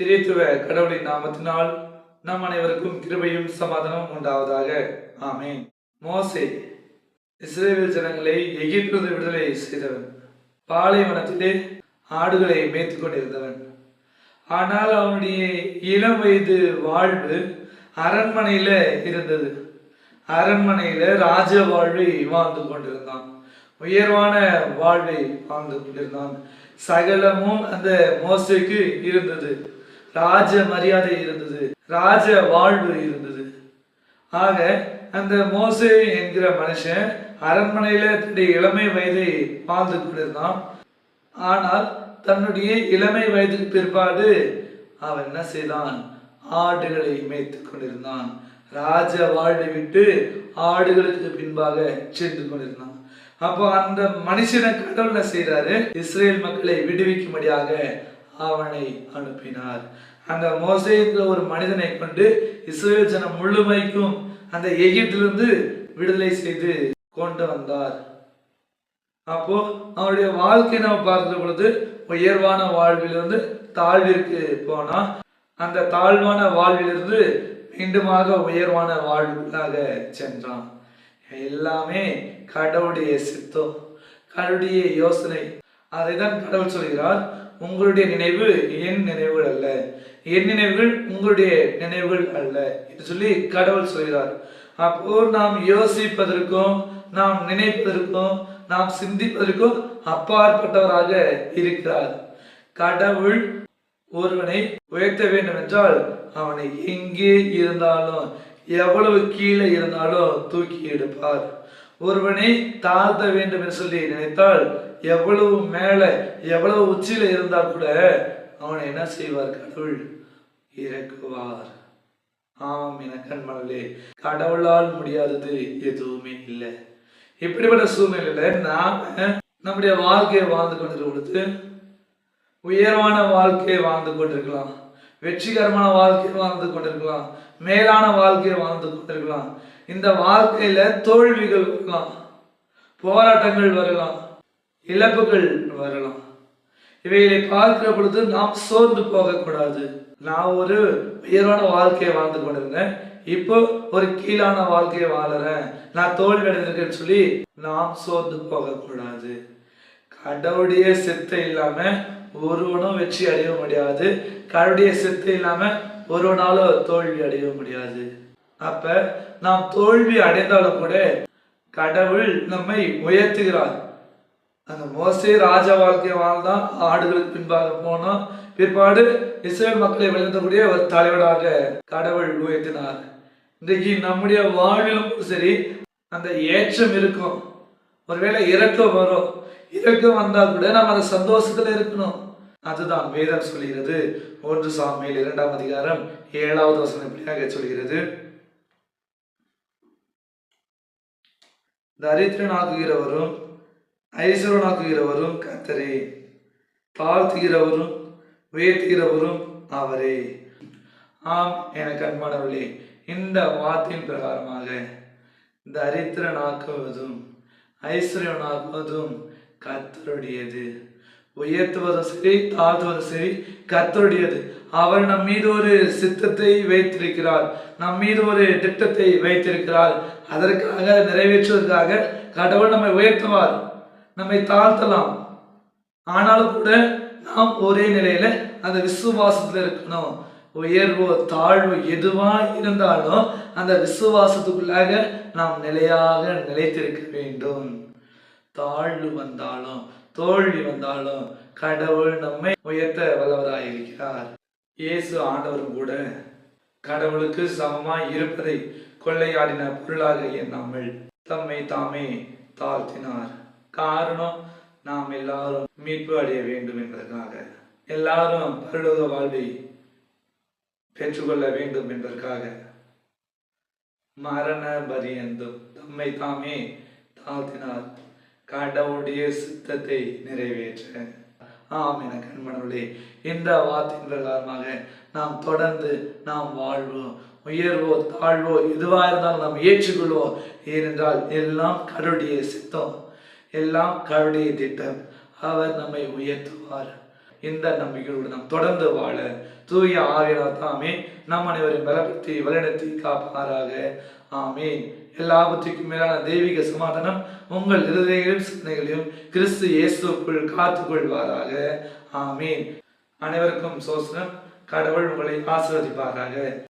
திரித்துவ கடவுளின் நாமத்தினால் நம் அனைவருக்கும் கிருபையும் சமாதானமும் உண்டாவதாக. ஆமேன். மோசே இஸ்ரேல் ஜனங்களை எகிப்திலிருந்து விடுதலை செய்தவன். பாலைவனத்திலே ஆடுகளை மேய்த்து கொண்டிருந்தவன். ஆனால் அவனுடைய இளம் வயது வாழ்வு அரண்மனையில இருந்தது. அரண்மனையில ராஜ வாழ்வை வாழ்ந்து கொண்டிருந்தான். உயர்வான வாழ்வை வாழ்ந்து கொண்டிருந்தான். சகலமும் அந்த மோசைக்கு இருந்தது. ராஜ மரியாதை இருந்தது ராஜ வாழ்வு இருந்தது. ஆக அந்த மோசே என்கிற மனுஷன் அரண்மனையில தன்னுடைய இளமை வயதை வாழ்ந்து கொண்டிருந்தான். ஆனால் தன்னுடைய இளமை வயதுக்கு பிற்பாடு அவன் என்ன செய்தான்? ஆடுகளை மேய்த்து கொண்டிருந்தான். ராஜ வாழ்வை விட்டு ஆடுகளுக்கு பின்பாக சென்று கொண்டிருந்தான். அப்போ அந்த மனுஷனை கடவுள் செய்கிறாரு இஸ்ரேல் மக்களை விடுவிக்கும்படியாக அவனை அனுப்பினார். அந்த மோசே ஒரு மனிதனை கொண்டு இஸ்ரேல் ஜனம் முழுமைக்கும் அந்த எகிப்திலிருந்து விடுதலை செய்து கொண்டு வந்தார். அப்போ அவருடைய வாழ்க்கை நம்ம பார்க்கிற பொழுது உயர்வான வாழ்விலிருந்து தாழ்விற்கு போனா அந்த தாழ்வான வாழ்விலிருந்து மீண்டுமாக உயர்வான வாழ்வுக்காக சென்றான். எல்லாமே கடவுளுடைய சித்தம் கடவுளுடைய யோசனை. அதை தான் கடவுள் சொல்கிறார். உங்களுடைய நினைவு என் நினைவுகள் அல்ல. என் நினைவுகள் உங்களுடைய நினைவுகள் அல்ல என்று சொல்லி கடவுள் சொல்கிறார். அப்போ நாம் யோசிப்பதற்கும் நாம் நினைப்பதற்கும் நாம் சிந்திப்பதற்கும் அப்பாற்பட்டவராக இருக்கிறார். கடவுள் ஒருவனை உயர்த்த வேண்டும் என்றால் அவனை எங்கே இருந்தாலும் எவ்வளவு கீழே இருந்தாலும் தூக்கி எடுப்பார். ஒருவனை தாழ்த்த வேண்டும் என்று சொல்லி நினைத்தால் எவ்வளவு மேல எவ்வளவு உச்சியில இருந்தால் கூட அவனை என்ன செய்வார்? கடவுள் இறக்குவார். ஆம் என கண்மணலே கடவுளால் முடியாதது எதுவுமே இல்லை. இப்படிப்பட்ட சூழ்நிலையில நாம நம்முடைய வாழ்க்கையை வாழ்ந்து கொண்டிருக்கும் பொழுது உயர்வான வாழ்க்கையை வாழ்ந்து கொண்டிருக்கலாம் வெற்றிகரமான வாழ்க்கையை வாழ்ந்து கொண்டிருக்கலாம் மேலான வாழ்க்கையை வாழ்ந்து கொண்டிருக்கலாம் இந்த வாழ்க்கையில தோல்விகள் வரலாம். போராட்டங்கள் வரலாம். இழப்புகள் வரலாம். இவைகளை பார்க்கிற பொழுது நாம் சோர்ந்து போகக்கூடாது. நான் ஒரு உயர்வான வாழ்க்கையை வாழ்ந்து கொண்டிருந்தேன். இப்போ ஒரு கீழான வாழ்க்கையை வாழறேன். நான் தோல்வி அடைந்திருக்கேன்னு சொல்லி நாம் சோர்ந்து போகக்கூடாது. கடவுளுடைய சித்தை இல்லாம ஒருவனும் வெற்றி அடைய முடியாது. கடவுளுடைய சித்தை இல்லாம ஒருவனாலும் தோல்வி அடைய முடியாது. அப்ப நாம் தோல்வி அடைந்தாலும் கூட கடவுள் நம்மை உயர்த்துகிறார். அந்த மோசே ராஜா வாழ்க்கை வாழ்ந்தான். ஆடுகளுக்கு பின்பாக போனோம் பிற்பாடு இஸ்ரேல் மக்களை வழிநடத்தக்கூடிய ஒரு தலைவராக கடவுள் உயர்த்தினார். இன்றைக்கு நம்முடைய வாழ்விலும் சரி அந்த ஏற்றம் இருக்கும். ஒருவேளை இறக்கம் வரும். இறக்கம் வந்தால் கூட நம்ம அந்த சந்தோஷத்துல இருக்கணும். அதுதான் வேதம் சொல்கிறது. ஒன்று சாமியில் இரண்டாம் அதிகாரம் ஏழாவது வசனம் இப்படியாக சொல்கிறது. தரித்திரனாக்குகிறவரும் ஐஸ்வரனாக்குகிறவரும் கத்தரே தாழ்த்துகிறவரும் உயர்த்துகிறவரும் அவரே. ஆம் எனக்கு அன்பானவர்களே இந்த வார்த்தையின் பிரகாரமாக தரித்திரனாக்குவதும் ஐஸ்வர்யனாக்குவதும் கத்தருடையது உயர்த்துவதும் சரி தாழ்த்துவதும் சரி கத்தருடையது அவர் நம் மீது ஒரு சித்தத்தை வைத்திருக்கிறார். நம் மீது ஒரு திட்டத்தை வைத்திருக்கிறார். அதற்காக நிறைவேற்றுவதற்காக கடவுள் நம்மை உயர்த்துவார். நம்மை தாழ்த்தலாம். ஆனாலும் கூட நாம் ஒரே நிலையில அந்த விசுவாசத்துல இருக்கணும். உயர்வோ தாழ்வோ எதுவா இருந்தாலும் அந்த விசுவாசத்துக்குள்ளாக நாம் நிலையாக நிலைத்திருக்க வேண்டும். தாழ்வு வந்தாலும் தோல்வி வந்தாலும் கடவுள் நம்மை உயர்த்த வல்லவராயிருக்கிறார் இயேசு ஆண்டவரும் கூட கடவுளுக்கு சமமாய் இருப்பதை கொள்ளையாடின பொருளாக எண்ணாமல் தம்மை தாமே தாழ்த்தினார். காரணம் நாம் எல்லாரும் மீட்பு அடைய வேண்டும் என்பதற்காக எல்லாரும் பரலோக வாழ்வை பெற்றுக்கொள்ள வேண்டும் என்பதற்காக. மரண பரியந்தும் தம்மை தாமே தாழ்த்தினார். கடவுளுடைய சித்தத்தை நிறைவேற்ற. ஆம் என கண்மணர்களே இந்த வார்த்தையின் பிரகாரமாக நாம் தொடர்ந்து நாம் வாழ்வோம். உயர்வோ தாழ்வோ எதுவாக இருந்தாலும் நாம் ஏற்றுக்கொள்வோம். ஏனென்றால் எல்லாம் கடவுளுடைய சித்தம் எல்லாம் கடவுளுடைய திட்டம். அவர் நம்மை உயர்த்துவார். இந்த நம்பிக்கையோடு நாம் தொடர்ந்து வாழ தூய ஆவியனார் தாமே நம் அனைவரையும் பலப்படுத்தி வழிநடத்தி காப்பாராக. ஆமேன். எல்லாவற்றிற்கும் மேலான தெய்வீக சமாதானம் உங்கள் இருதயங்களையும் சிந்தனைகளையும் கிறிஸ்து இயேசுக்குள் காத்துக்கொள்வாராக. ஆமீன். அனைவருக்கும் சோசனம். கடவுள் உங்களை ஆசிர்வதிப்பாராக.